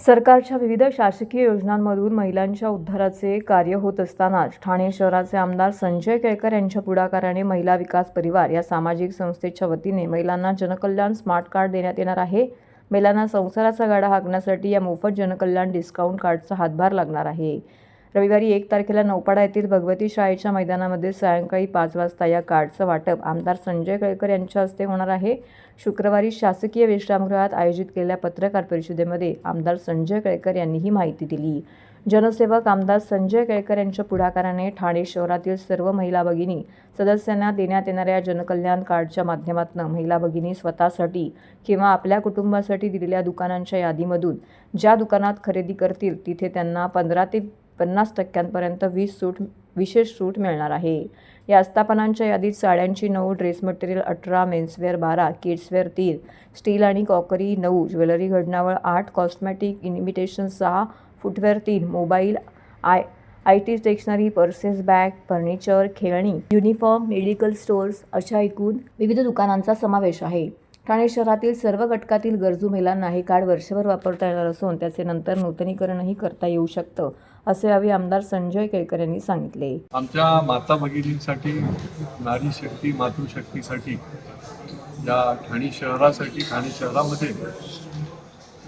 सरकारच्या विविध शासकीय योजनांमधून महिलांच्या उद्धाराचे कार्य होत असतानाच ठाणे शहराचे आमदार संजय केळकर यांच्या पुढाकाराने महिला विकास परिवार या सामाजिक संस्थेच्या वतीने महिलांना जनकल्याण स्मार्ट कार्ड देण्यात येणार आहे. महिलांना संसाराचा गाडा हाकण्यासाठी या मोफत जनकल्याण डिस्काउंट कार्डचा हातभार लागणार आहे. रविवारी एक तारखेला नौपाडा येथील भगवती शाळेच्या मैदानामध्ये सायंकाळी पाच वाजता या कार्डचं वाटप आमदार संजय केळकर यांच्या हस्ते होणार आहे. शुक्रवारी शासकीय विश्रामगृहात आयोजित केलेल्या पत्रकार परिषदेमध्ये आमदार संजय केळकर यांनी ही माहिती दिली. जनसेवक आमदार संजय केळकर यांच्या पुढाकाराने ठाणे शहरातील सर्व महिला भगिनी सदस्यांना देण्यात येणाऱ्या जनकल्याण कार्डच्या माध्यमातून महिला भगिनी स्वतःसाठी किंवा आपल्या कुटुंबासाठी दिलेल्या दुकानांच्या यादीमधून ज्या दुकानात खरेदी करतील तिथे त्यांना पंधरा ते पन्नास टक्क्यांपर्यंत वीस सूट विशेष सूट मिळणार आहे. या आस्थापनांच्या यादीत साड्यांची नऊ ड्रेस मटेरियल अठरा मेन्सवेअर बारा किड्सवेअर तीन स्टील आणि कॉकरी नऊ ज्वेलरी घडणावळ आठ कॉस्मॅटिक इमिटेशन सहा फुटवेअर तीन mobile I I T stationery purses bag furniture खेळणी युनिफॉर्म मेडिकल स्टोअर्स अशा एकूण विविध दुकानांचा समावेश आहे. ठाणे शहरातील सर्व घटकातील गरजू महिलांना हे कार्ड वर्षभर वापरता येणार असून त्याचे नंतर नूतनीकरणही करता येऊ शकतं असे यावेळी आमदार संजय केळकर यांनी सांगितले. आमच्या माता भगिनींसाठी नारी शक्ती मातृशक्तीसाठी या ठाणे शहरासाठी ठाणे शहरामध्ये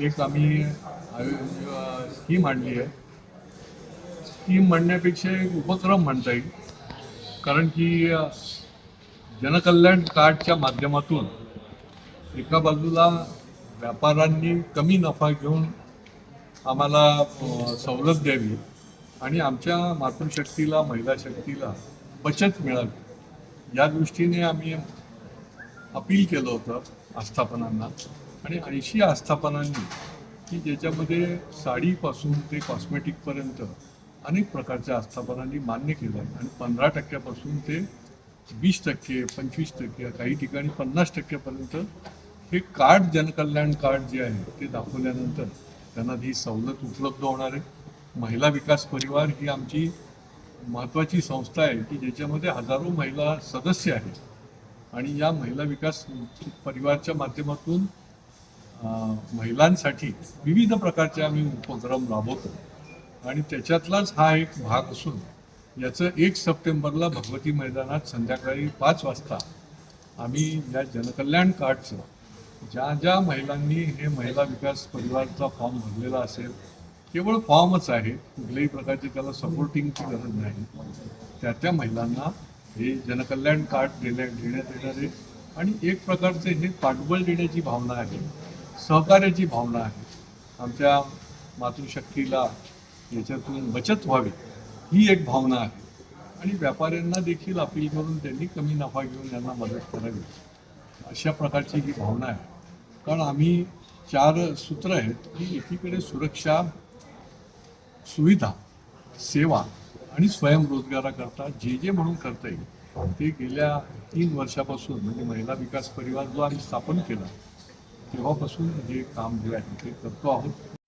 एक आम्ही स्कीम आणली आहे. स्कीम म्हणण्यापेक्षा एक उपक्रम म्हणता येईल. कारण की जनकल्याण कार्डच्या माध्यमातून एका बाजूला व्यापाऱ्यांनी कमी नफा घेऊन आम्हाला सवलत द्यावी आणि आमच्या मातृशक्तीला महिला शक्तीला बचत मिळावी. या दृष्टीने आम्ही अपील केलं होतं आस्थापनांना. आणि ऐंशी आस्थापनांनी की ज्याच्यामध्ये साडीपासून ते कॉस्मेटिकपर्यंत अनेक प्रकारच्या आस्थापनांनी मान्य केलं आहे आणि पंधरा टक्क्यापासून ते वीस टक्के पंचवीस टक्के काही ठिकाणी पन्नास टक्क्यापर्यंत हे कार्ड जनकल्याण कार्ड जे आहे ते दाखवल्यानंतर त्यांना ही सवलत उपलब्ध होणार आहे. महिला विकास परिवार ही आमची महत्त्वाची संस्था आहे की ज्याच्यामध्ये हजारो महिला सदस्य आहेत. आणि या महिला विकास परिवारच्या माध्यमातून महिलांसाठी विविध प्रकारचे आम्ही उपक्रम राबवतो. आणि त्याच्यातलाच हा एक भाग असून याचं एक सप्टेंबरला भगवती मैदानात संध्याकाळी पाच वाजता आम्ही या जनकल्याण कार्डचं ज्या ज्या महिलांनी हे महिला विकास परिवारचा फॉर्म भरलेला असेल केवळ फॉर्मच आहे कुठल्याही प्रकारची त्याला सपोर्टिंगची गरज नाही. त्या त्या महिलांना हे जनकल्याण कार्ड देण्या देण्यात येणार आहे आणि एक प्रकारचे हे पाठबळ देण्याची भावना आहे सहकार्याची भावना आहे. आमच्या मातृशक्तीला याच्यातून बचत व्हावी ही एक भावना आहे. आणि व्यापाऱ्यांना देखील अपील करून त्यांनी कमी नफा घेऊन यांना मदत करावी. अशा प्रकारची ही भावना आहे. कारण आम्ही चार सूत्र आहेत की एकीकडे सुरक्षा सुविधा सेवा आणि स्वयंरोजगाराकरता जे जे म्हणून करता येईल ते गेल्या तीन वर्षापासून म्हणजे महिला विकास परिवार जो आम्ही स्थापन केला तेव्हापासून जे काम जे आहे ते करतो आहोत.